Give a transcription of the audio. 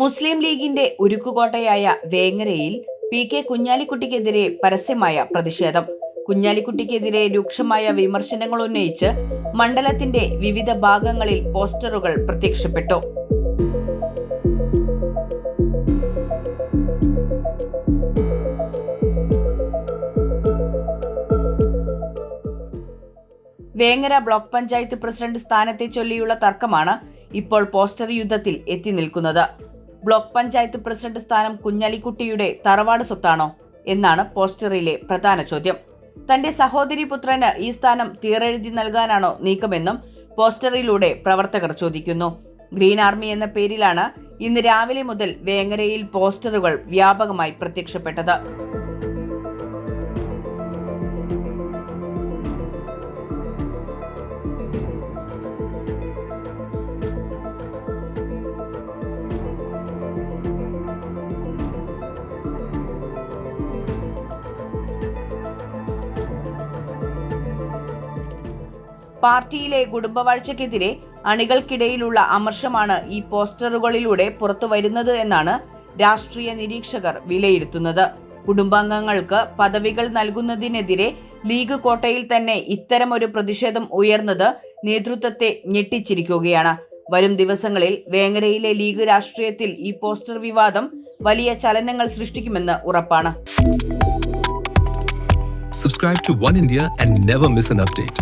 മുസ്ലിം ലീഗിന്റെ ഉരുക്കുകോട്ടയായ വേങ്ങരയിൽ P K കുഞ്ഞാലിക്കുട്ടിക്കെതിരെ പരസ്യമായ പ്രതിഷേധം. കുഞ്ഞാലിക്കുട്ടിക്കെതിരെ രൂക്ഷമായ വിമർശനങ്ങൾ ഉന്നയിച്ച് മണ്ഡലത്തിന്റെ വിവിധ ഭാഗങ്ങളിൽ പോസ്റ്ററുകൾ പ്രത്യക്ഷപ്പെട്ടു. വേങ്ങര ബ്ലോക്ക് പഞ്ചായത്ത് പ്രസിഡന്റ് സ്ഥാനത്തെ ചൊല്ലിയുള്ള തർക്കമാണ് ഇപ്പോൾ പോസ്റ്റർ യുദ്ധത്തിൽ എത്തി നിൽക്കുന്നത്. ബ്ലോക്ക് പഞ്ചായത്ത് പ്രസിഡന്റ് സ്ഥാനം കുഞ്ഞാലിക്കുട്ടിയുടെ തറവാട് സ്വത്താണോ എന്നാണ് പോസ്റ്ററിലെ പ്രധാന ചോദ്യം. തന്റെ സഹോദരി പുത്രന് ഈ സ്ഥാനം തീറെഴുതി നൽകാനാണോ നീക്കമെന്നും പോസ്റ്ററിലൂടെ പ്രവർത്തകർ ചോദിക്കുന്നു. ഗ്രീൻ ആർമി എന്ന പേരിലാണ് ഇന്ന് രാവിലെ മുതൽ വേങ്ങരയിൽ പോസ്റ്ററുകൾ വ്യാപകമായി പ്രത്യക്ഷപ്പെട്ടത്. പാർട്ടിയിലെ കുടുംബവാഴ്ചക്കെതിരെ അണികൾക്കിടയിലുള്ള അമർഷമാണ് ഈ പോസ്റ്ററുകളിലൂടെ പുറത്തു വരുന്നത് എന്നാണ് രാഷ്ട്രീയ നിരീക്ഷകർ വിലയിരുത്തുന്നത്. കുടുംബാംഗങ്ങൾക്ക് പദവികൾ നൽകുന്നതിനെതിരെ ലീഗ് കോട്ടയിൽ തന്നെ ഇത്തരമൊരു പ്രതിഷേധം ഉയർന്നത് നേതൃത്വത്തെ ഞെട്ടിച്ചിരിക്കുകയാണ്. വരും ദിവസങ്ങളിൽ വേങ്ങരയിലെ ലീഗ് രാഷ്ട്രീയത്തിൽ ഈ പോസ്റ്റർ വിവാദം വലിയ ചലനങ്ങൾ സൃഷ്ടിക്കുമെന്ന് ഉറപ്പാണ്. Subscribe to One India and never miss an update.